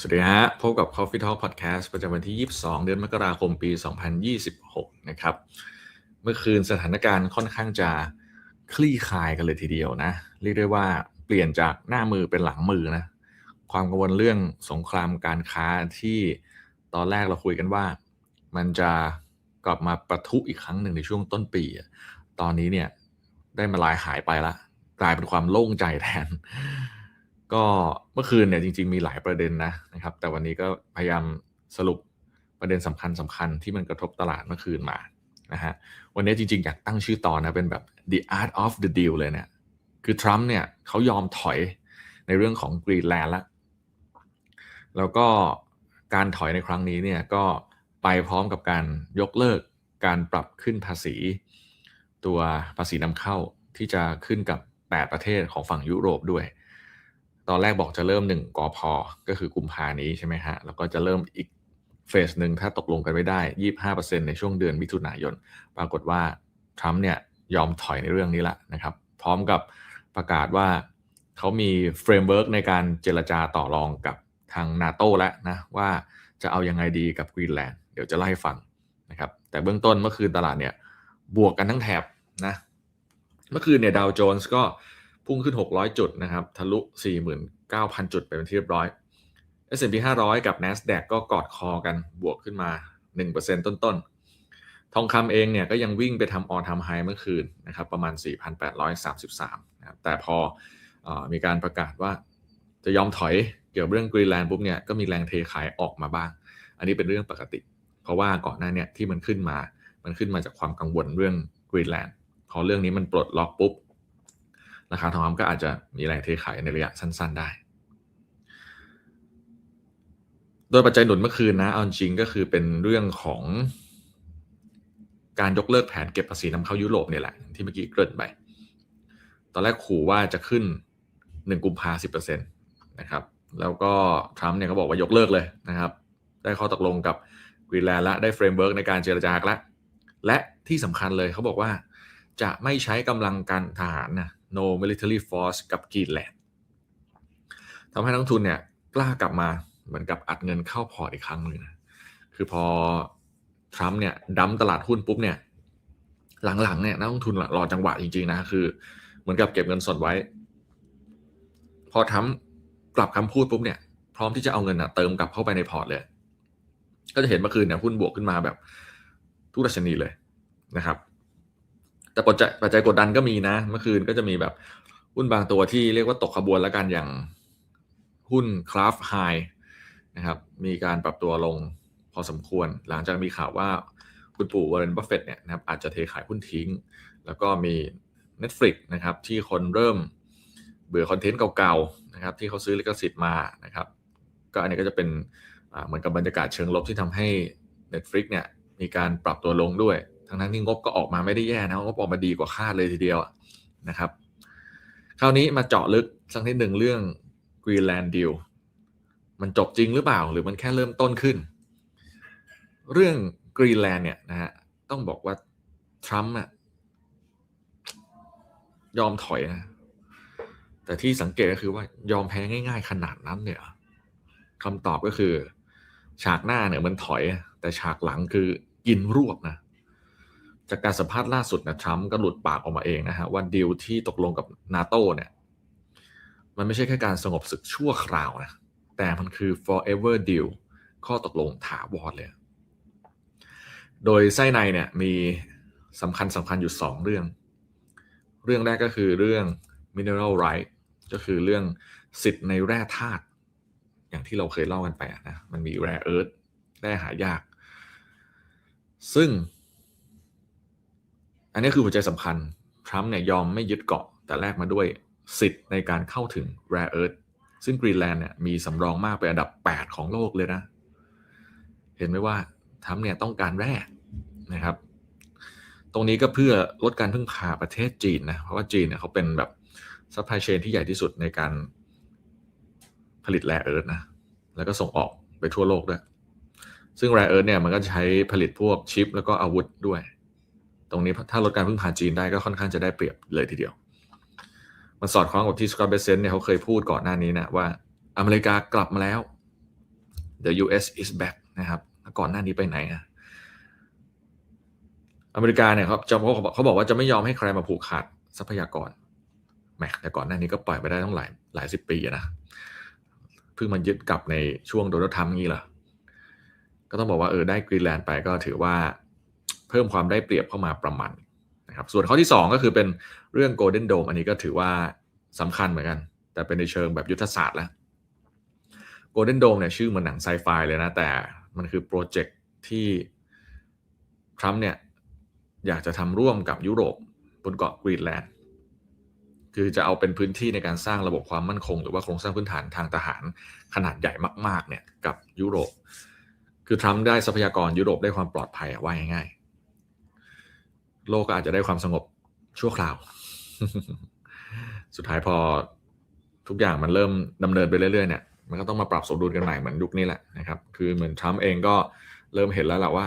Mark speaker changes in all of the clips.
Speaker 1: สวัสดีฮะพบกับ Coffee Talk Podcast ประจำวันที่ 22 เดือนมกราคมปี 2026 นะครับ เมื่อคืนสถานการณ์ค่อนข้างจะคลี่คลายกันเลยทีเดียวนะ เรียกได้ว่าเปลี่ยนจากหน้ามือเป็นหลังมือนะ ความกังวลเรื่องสงครามการค้าที่ตอนแรกเราคุยกันว่า มันจะกลับมาประทุอีกครั้งหนึ่งในช่วงต้นปี ตอนนี้เนี่ยได้มาลายหายไปละกลายเป็นความโล่งใจแทน ก็เมื่อคืนเนี่ยจริง ๆ มีหลายประเด็นนะนะครับ แต่วันนี้ก็พยายามสรุปประเด็นสำคัญสคัญๆที่มันกระทบตลาดเมื่อคืนมานะฮะวันนี้จริง ๆ อยากตั้งชื่อตอนนะเป็นแบบ the art of the deal เลยเนี่ยคือทรัมป์เนี่ยเขายอมถอยในเรื่องของกรีนแลนด์แล้วแล้วก็การถอยในครั้งนี้เนี่ยก็ไปพร้อมกับการยกเลิกการปรับขึ้นภาษี ตัวภาษีนำเข้าที่จะขึ้นกับ 8 ประเทศของฝั่งยุโรปด้วย ตอนแรกบอกจะเริ่ม1กอพอก็คือกุมภานี้ใช่ไหมฮะ แล้วก็จะเริ่มอีกเฟสหนึ่งถ้าตกลงกันไม่ได้ 25%ในช่วงเดือนมิถุนายน ปรากฏว่าทรัมป์เนี่ยยอมถอยในเรื่องนี้ละนะครับ พร้อมกับประกาศว่าเขามีเฟรมเวิร์กในการเจรจาต่อรองกับทางนาโต้แล้วนะ ว่าจะเอายังไงดีกับกรีนแลนด์เดี๋ยวจะเล่าให้ฟังนะครับ แต่เบื้องต้นเมื่อคืนตลาดเนี่ยบวกกันทั้งแถบนะ เมื่อคืนเนี่ยดาวโจนส์ก็ พุ่งขึ้น 600 จุดนะครับทะลุ 49,000 จุดไปเป็นที่เรียบร้อย S&P 500 กับ NASDAQ ก็กอดคอกันบวกขึ้นมา 1%ต้นๆ ทองคำเองเนี่ยก็ยังวิ่งไปทำออนทำไฮเมื่อคืนนะครับประมาณ 4,833นะครับแต่พออมีการประกาศว่าจะยอมถอยเกี่ยวกับเรื่องกรีนแลนด์ปุ๊บเนี่ยก็มีแรงเทขายออกมาบ้าง อันนี้เป็นเรื่องปกติ เพราะว่าก่อนหน้าเนี่ยที่มันขึ้นมา มันขึ้นมาจากความกังวลเรื่องกรีนแลนด์พอเรื่องนี้มันปลดล็อกปุ๊บ ราคาทองคำก็อาจจะมีแรงเทขายในระยะสั้น ๆได้ โดยปัจจัยหนุนเมื่อคืนนะเอาจริงก็คือเป็นเรื่องของการยกเลิกแผนเก็บภาษีนำเข้ายุโรปเนี่ยแหละ ที่เมื่อกี้เกริ่นไป ตอนแรกขู่ว่าจะขึ้น 1 กุมภาสิบเปอร์เซ็นต์นะครับ แล้วก็ทรัมป์เนี่ยก็บอกว่ายกเลิกเลยนะครับ ได้ข้อตกลงกับกรีนแลนด์และได้เฟรมเวิร์กในการเจรจาแล้วและที่สำคัญเลยเขาบอกว่าจะไม่ใช้กำลังการทหารนะ no military force กับกรีนแลนด์ทำให้นักทุนเนี่ยกล้ากลับมาเหมือนกับอัดเงินเข้าพอร์ตอีกครั้งหนึ่งนะ คือพอทรัมป์เนี่ยดั้มตลาดหุ้นปุ๊บเนี่ยหลังๆเนี่ยนักลงทุนรอจังหวะจริงๆนะคือ เหมือนกับเก็บเงินสดไว้ พอทรัมป์กลับคำพูดปุ๊บเนี่ยพร้อมที่จะเอาเงินนะเติมกลับเข้าไปในพอร์ตเลย ก็จะเห็นเมื่อคืนเนี่ยหุ้นบวกขึ้นมาแบบทุกดัชนีเลยนะครับ แต่ปัจจัยปัจจัยกดดันก็มีนะ เมื่อคืนก็จะมีแบบหุ้นบางตัวที่เรียกว่าตกขบวนแล้วกันอย่างหุ้นคราฟไฮนะครับมีการปรับตัวลงพอสมควร หลังจากมีข่าวว่าคุณปู่วอร์เรนบัฟเฟตเนี่ยนะครับอาจจะเทขายหุ้นทิ้ง แล้วก็มี Netflix นะครับที่คนเริ่มเบื่อคอนเทนต์เก่าๆนะครับที่เขาซื้อลิขสิทธิ์มานะครับก็อันนี้ก็จะเป็นเหมือนกับบรรยากาศเชิงลบที่ทำให้ Netflix เนี่ยมีการปรับตัวลงด้วย ทั้งนั้นที่งบก็ออกมาไม่ได้แย่นะงบออกมาดีกว่าคาดเลยทีเดียวนะครับ คราวนี้มาเจาะลึกสักนิดหนึ่งเรื่อง Greenland Deal มันจบจริงหรือเปล่าหรือมันแค่เริ่มต้นขึ้น เรื่องกรีนแลนด์เนี่ยนะฮะต้องบอกว่าทรัมป์อะยอมถอยนะแต่ที่สังเกตก็คือว่ายอมแพ้ง่าย ๆ ขนาดนั้นเนี่ยคำตอบก็คือ ฉากหน้าเนี่ยมันถอย แต่ฉากหลังคือกินรวบนะ จากการสัมภาษณ์ล่าสุดนะทรัมป์ก็หลุดปากออกมาเองนะฮะว่าดีลที่ตกลงกับนาโตเนี่ยมันไม่ใช่แค่การสงบศึกชั่วคราวนะแต่มันคือ forever deal ข้อตกลงถาวรเลย โดยไส้ในเนี่ยมีสำคัญสำคัญอยู่ 2 เรื่อง เรื่องแรกก็คือเรื่อง mineral right ก็คือเรื่องสิทธิ์ในแร่ธาตุอย่างที่เราเคยเล่ากันไปนะมันมีแร่เอิร์ธแร่หายาก ซึ่ง อันนี้คือหัวใจสำคัญ ทรัมป์เนี่ยยอมไม่ยึดเกาะ แต่แลกมาด้วยสิทธิ์ในการเข้าถึงแร่เอิร์ธซึ่งกรีนแลนด์เนี่ยมีสำรองมากเป็นอันดับ 8 ของโลกเลยนะ เห็นไหมว่าทรัมป์เนี่ยต้องการแร่นะครับ ตรงนี้ก็เพื่อลดการพึ่งพาประเทศจีนนะ เพราะว่าจีนเนี่ยเขาเป็นแบบซัพพลายเชนที่ใหญ่ที่สุดในการผลิตแร่เอิร์ธนะ แล้วก็ส่งออกไปทั่วโลกด้วย ซึ่งแร่เอิร์ธเนี่ยมันก็ใช้ผลิตพวกชิป แล้วก็อาวุธด้วย ตรงนี้ถ้าลดการพึ่งพาจีนได้ก็ค่อนข้างจะได้เปรียบเลยทีเดียว มันสอดคล้องกับที่สกอตเบเซนเนี่ยเขาเคยพูดก่อนหน้านี้นะว่าอเมริกากลับมาแล้ว the US is back นะครับก่อนหน้านี้ไปไหนอะอเมริกาเนี่ยเขาจะเขาบอกเขาบอกว่าจะไม่ยอมให้ใครมาผูกขาดทรัพยากรแหมแต่ก่อนหน้านี้ก็ปล่อยไปได้ต้องหลายหลายสิบปีนะเพิ่งมันยึดกลับในช่วงโดนัลด์ทรัมป์งี้เหรอก็ต้องบอกว่าเออได้กรีนแลนด์ไปก็ถือว่า เพิ่มความได้เปรียบเข้ามาประมาณนะครับส่วนข้อที่ 2 ก็คือเป็นเรื่องโกลเด้นโดมอันนี้ก็ถือว่าสำคัญเหมือนกัน แต่เป็นในเชิงแบบยุทธศาสตร์แล้วโกลเด้นโดมเนี่ยชื่อมือนหนังไซไฟเลยนะ แต่มันคือโปรเจกต์ที่ทรัมป์เนี่ยอยากจะทำร่วมกับยุโรปบนเกาะกรีนแลนด์คือจะเอาเป็นพื้นที่ในการสร้างระบบความมั่นคง หรือว่าโครงสร้างพื้นฐานทางทหารขนาดใหญ่มากๆเนี่ยกับยุโรป คือทรัมป์ได้ทรัพยากรยุโรปได้ความปลอดภัยว่าง่าย โลกก็อาจจะได้ความสงบชั่วคราว สุดท้ายพอทุกอย่างมันเริ่มดำเนินไปเรื่อยๆเนี่ยมันก็ต้องมาปรับสมดุลกันใหม่เหมือนยุคนี้แหละนะครับ คือเหมือนทรัมป์เองก็เริ่มเห็นแล้วแหละว่า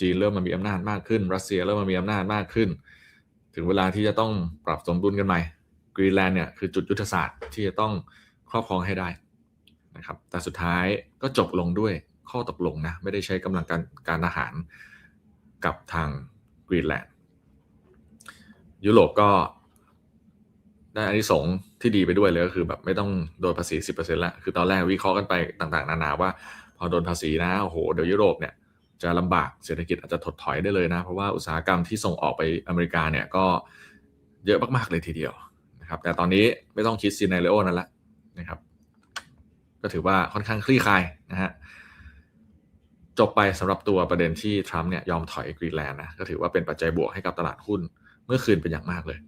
Speaker 1: จีนเริ่มมามีอำนาจมากขึ้น รัสเซียเริ่มมามีอำนาจมากขึ้น ถึงเวลาที่จะต้องปรับสมดุลกันใหม่กรีนแลนด์เนี่ยคือจุดยุทธศาสตร์ที่จะต้องครอบครองให้ได้นะครับ แต่สุดท้ายก็จบลงด้วยข้อตกลงนะ ไม่ได้ใช้กำลังการการทหารกับทางกรีนแลนด์ ยุโรปก็ได้อันที่สงที่ดีไปด้วยเลยก็คือ แบบไม่ต้องโดนภาษี10%ละคือตอนแรกวิเคราะห์กันไปต่างๆ นานาว่า พอโดนภาษีนะโอ้โหเดี๋ยวยุโรปเนี่ยจะลำบากเศรษฐกิจอาจจะถดถอยได้เลยนะ เพราะว่าอุตสาหกรรมที่ส่งออกไปอเมริกาเนี่ยก็เยอะมากๆเลยทีเดียวนะครับแต่ตอนนี้ไม่ต้องคิดซีนารีโอนั้นละนะครับก็ถือว่าค่อนข้างคลี่คลายนะฮะจบไปสำหรับตัวประเด็นที่ทรัมป์เนี่ยยอมถอยกรีนแลนด์นะก็ถือว่าเป็นปัจจัยบวกให้กับตลาดหุ้น เมื่อคืนเป็นอย่างมากเลย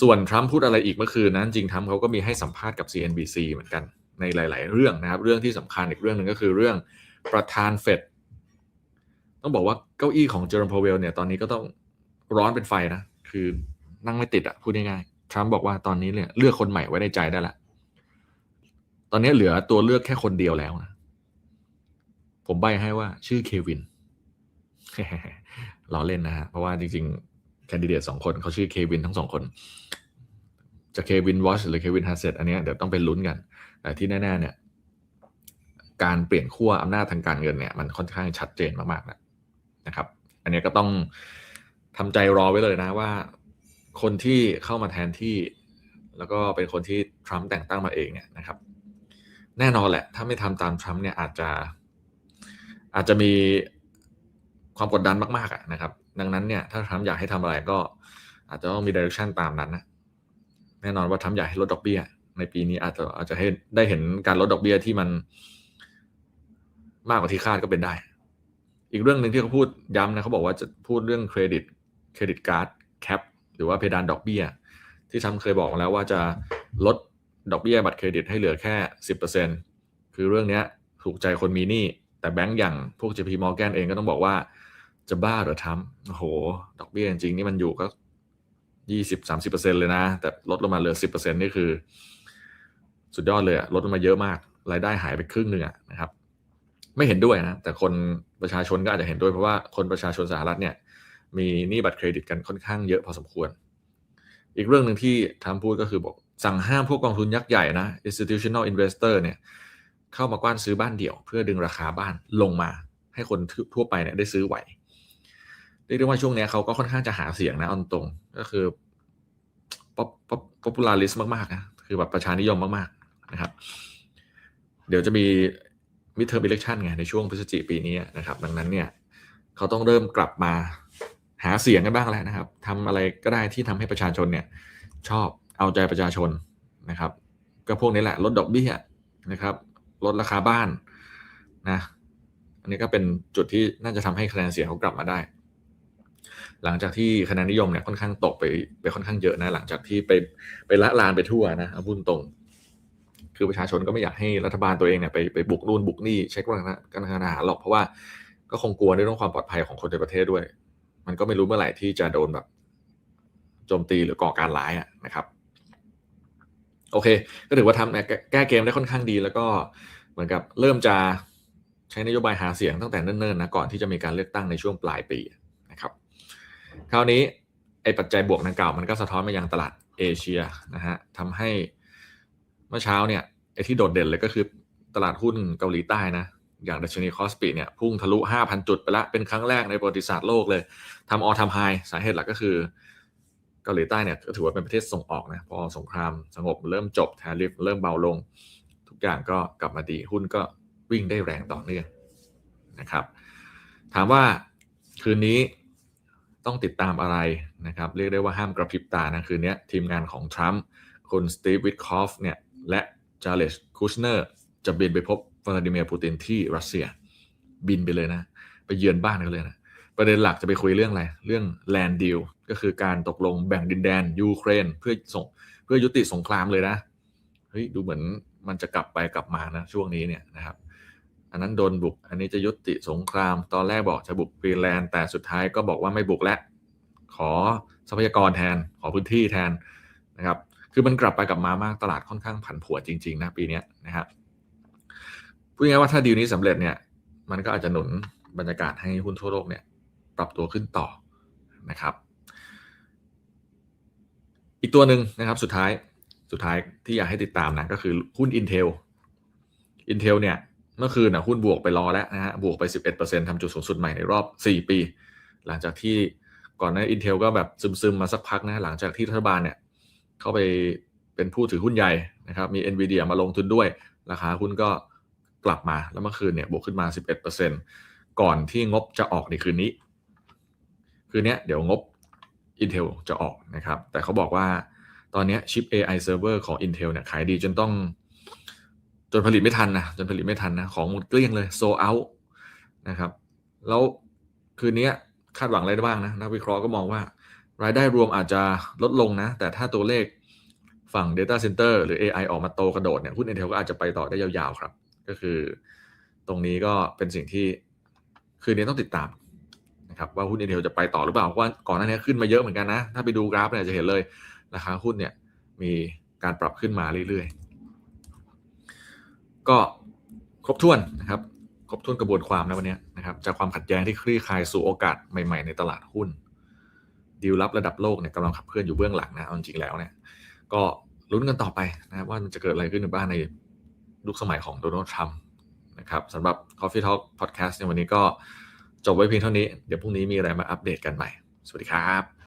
Speaker 1: ส่วนทรัมป์พูดอะไรอีกเมื่อคืนนั้นจริงทรัมป์เขาก็มีให้สัมภาษณ์กับ CNBC เหมือนกันในหลาย ๆ เรื่องนะครับ เรื่องที่สำคัญอีกเรื่องหนึ่งก็คือเรื่องประธานเฟดต้องบอกว่าเก้าอี้ของเจอร์มพาวเวลเนี่ยตอนนี้ก็ต้องร้อนเป็นไฟนะ คือนั่งไม่ติดอะพูดง่ายๆทรัมป์บอกว่าตอนนี้เนี่ยเลือกคนใหม่ไว้ในใจได้ละตอนนี้เหลือตัวเลือกแค่คนเดียวแล้วนะผมใบให้ว่าชื่อเควินเราเล่นนะฮะเพราะว่าจริง ๆ แคนดิเดตสองคนเขาชื่อเควินทั้งสองคน จะเควินวอชหรือเควินฮัสเซตอันนี้เดี๋ยวต้องไปลุ้นกัน แต่ที่แน่ๆเนี่ยการเปลี่ยนขั้วอำนาจทางการเงินเนี่ยมันค่อนข้างชัดเจนมากๆแล้วนะครับ อันนี้ก็ต้องทำใจรอไว้เลยนะว่า คนที่เข้ามาแทนที่ แล้วก็เป็นคนที่ทรัมป์แต่งตั้งมาเองเนี่ยนะครับ แน่นอนแหละ ถ้าไม่ทำตามทรัมป์เนี่ยอาจจะอาจจะมีความกดดันมากๆนะครับ ดังนั้นเนี่ยถ้าทรัมป์อยากให้ทำอะไรก็ อาจจะต้องมีดิเรกชันตามนั้นนะแน่นอนว่าทรัมป์อยากให้ลดดอกเบี้ย ในปีนี้อาจจะอาจจะให้ได้เห็นการลดดอกเบี้ยที่มันมากกว่าที่คาดก็เป็นได้ อีกเรื่องหนึ่งที่เขาพูดย้ำนะเขาบอกว่าจะพูดเรื่องเครดิตเครดิตการ์ดแคปหรือว่าเพดานดอกเบี้ย ที่ทรัมป์เคยบอกแล้วว่าจะลดดอกเบี้ยบัตรเครดิตให้เหลือแค่สิบเปอร์เซ็นคือเรื่องนี้ถูกใจคนมีหนี้แต่แบงก์อย่างพวก JP Morgan เองก็ต้องบอกว่า จะบ้าหรือทำโอ้โห ดอกเบี้ยจริงๆ นี่มันอยู่ก็ยี่สิบสามสิบเปอร์เซ็นเลยนะ แต่ลดลงมาเหลือสิบเปอร์เซ็นนี่คือ สุดยอดเลยอะลดลงมาเยอะมาก รายได้หายไปครึ่งหนึ่งอะนะครับ ไม่เห็นด้วยนะ แต่คนประชาชนก็อาจจะเห็นด้วยเพราะว่าคนประชาชนสหรัฐเนี่ย มีหนี้บัตรเครดิตกันค่อนข้างเยอะพอสมควร อีกเรื่องหนึ่งที่ทำพูดก็คือบอกสั่งห้ามพวกกองทุนยักษ์ใหญ่นะ institutional investor เนี่ยเข้ามากว้านซื้อบ้านเดี่ยว เพื่อดึงราคาบ้านลงมา ให้คนทั่วไปเนี่ยได้ซื้อไหว เรียกได้ว่าช่วงนี้เขาก็ค่อนข้างจะหาเสียงนะเอาตรงก็คือ pop pop popularist มากๆนะคือแบบประชานิยมมากๆนะครับ เดี๋ยวจะมี midterm election ไงในช่วงพฤศจิกปีนี้นะครับ ดังนั้นเนี่ยเขาต้องเริ่มกลับมาหาเสียงกันบ้างแล้วนะครับทำอะไรก็ได้ที่ทำให้ประชาชนเนี่ย ชอบเอาใจประชาชนนะครับ ก็พวกนี้แหละลดดอกเบี้ยนะครับ ลดราคาบ้านนะอันนี้ก็เป็นจุดที่น่าจะทำให้คะแนนเสียงเขากลับมาได้ หลังจากที่คะแนนนิยมเนี่ยค่อนข้างตกไปไปค่อนข้างเยอะนะหลังจากที่ไปไปละลานไปทั่วนะเอาพูดตรง คือประชาชนก็ไม่อยากให้รัฐบาลตัวเองเนี่ยไปไปบุกนู่นบุกนี่เช็คว่าการทหารหรอกเพราะว่าก็คงกลัวในเรื่องความปลอดภัยของคนในประเทศด้วย มันก็ไม่รู้เมื่อไหร่ที่จะโดนแบบโจมตีหรือก่อการร้ายนะครับ โอเค ก็ถือว่าทำแก้เกมได้ค่อนข้างดี แล้วก็เหมือนกับเริ่มจะใช้นโยบายหาเสียงตั้งแต่เนิ่นๆนะก่อนที่จะมีการเลือกตั้งในช่วงปลายปี คราวนี้ไอ้ปัจจัยบวกนังเก่ามันก็สะท้อนมายังตลาดเอเชียนะฮะทำให้เมื่อเช้าเนี่ยไอ้ที่โดดเด่นเลยก็คือตลาดหุ้นเกาหลีใต้นะอย่างดัชนีคอสปีเนี่ยพุ่งทะลุ 5,000 จุดไปละเป็นครั้งแรกในประวัติศาสตร์โลกเลยทำออทำไฮสาเหตุหลักก็คือเกาหลีใต้เนี่ยก็ถือว่าเป็นประเทศส่งออกนะพอสงครามสงบเริ่มจบแทริฟเริ่มเบาลง ทุกอย่างก็กลับมาดีหุ้นก็วิ่งได้แรงต่อเนื่องนะครับ ถามว่าคืนนี้ ต้องติดตามอะไรนะครับ เรียกได้ว่าห้ามกระพริบตานะคืนนี้ทีมงานของทรัมป์คุณสตีฟวิทคอฟเนี่ยและจาเลสคูชเนอร์จะบินไปพบวลาดิเมียร์ปูตินที่รัสเซีย บินไปเลยนะ ไปเยือนบ้านกันเลยนะประเด็นหลักจะไปคุยเรื่องอะไร เรื่องแลนด์ดีลก็คือการตกลงแบ่งดินแดนยูเครนเพื่อส่งเพื่อยุติสงครามเลยนะเฮ้ยดูเหมือนมันจะกลับไปกลับมานะช่วงนี้เนี่ยนะครับ อันนั้นโดนบุก อันนี้จะยุติสงคราม ตอนแรกบอกจะบุกฟรีแลนด์แต่สุดท้ายก็บอกว่าไม่บุกแล้ว ขอทรัพยากรแทน ขอพื้นที่แทนนะครับ คือมันกลับไปกลับมามากตลาดค่อนข้างผันผวนจริงๆนะปีนี้นะครับพูดง่ายว่าถ้าดีลนี้สำเร็จเนี่ย มันก็อาจจะหนุนบรรยากาศให้หุ้นทั่วโลกเนี่ยปรับตัวขึ้นต่อนะครับ อีกตัวหนึ่งนะครับสุดท้ายสุดท้ายที่อยากให้ติดตามนะก็คือหุ้น Intel Intel เนี่ย เมื่อคืนนะหุ้นบวกไปรอแล้วนะฮะบวกไป 11%ทำจุดสูงสุดใหม่ในรอบ 4 ปี หลังจากที่ก่อนหน้า Intel ก็แบบซึมๆมาสักพักนะหลังจากที่รัฐบาลเนี่ยเข้าไปเป็นผู้ถือหุ้นใหญ่นะครับมี NVIDIA มาลงทุนด้วย ราคาหุ้นก็กลับมาแล้วเมื่อคืนเนี่ยบวกขึ้นมา 11%ก่อนที่งบจะออกในคืนนี้ คืนนี้เดี๋ยวงบ Intel จะออกนะครับ แต่เขาบอกว่าตอนนี้ชิป AI server ของ Intel เนี่ยขายดีจนต้อง จนผลิตไม่ทันนะจนผลิตไม่ทันนะของหมดเกลี้ยงเลยโซเอานะครับ แล้วคืนนี้คาดหวังอะไรได้บ้างนะนักวิเคราะห์ก็มองว่ารายได้รวมอาจจะลดลงนะ แต่ถ้าตัวเลขฝั่ง Data Center หรือ AI ออกมาโตกระโดดเนี่ยหุ้น Intel ก็อาจจะไปต่อได้ยาวๆครับ ก็คือตรงนี้ก็เป็นสิ่งที่คืนนี้ต้องติดตามนะครับว่าหุ้น Intel จะไปต่อหรือเปล่าเพราะว่าก่อนหน้านี้ขึ้นมาเยอะเหมือนกันนะ ถ้าไปดูกราฟเนี่ยจะเห็นเลยราคาหุ้นเนี่ยมีการปรับขึ้นมาเรื่อยๆ ก็ครบถ้วนนะครับ ครบถ้วนกระบวนความนะวันนี้นะครับ จากความขัดแย้งที่คลี่คลายสู่โอกาสใหม่ๆในตลาดหุ้นดีลลับระดับโลกเนี่ยกำลังขับเคลื่อนอยู่เบื้องหลังนะเอาจริงๆแล้วเนี่ย ก็ลุ้นกันต่อไปนะครับว่ามันจะเกิดอะไรขึ้นในบ้านในยุคสมัยของโดนัลด์ทรัมป์นะครับสำหรับ Coffee Talk Podcast ในวันนี้ก็จบไว้เพียงเท่านี้ เดี๋ยวพรุ่งนี้มีอะไรมาอัปเดตกันใหม่ สวัสดีครับ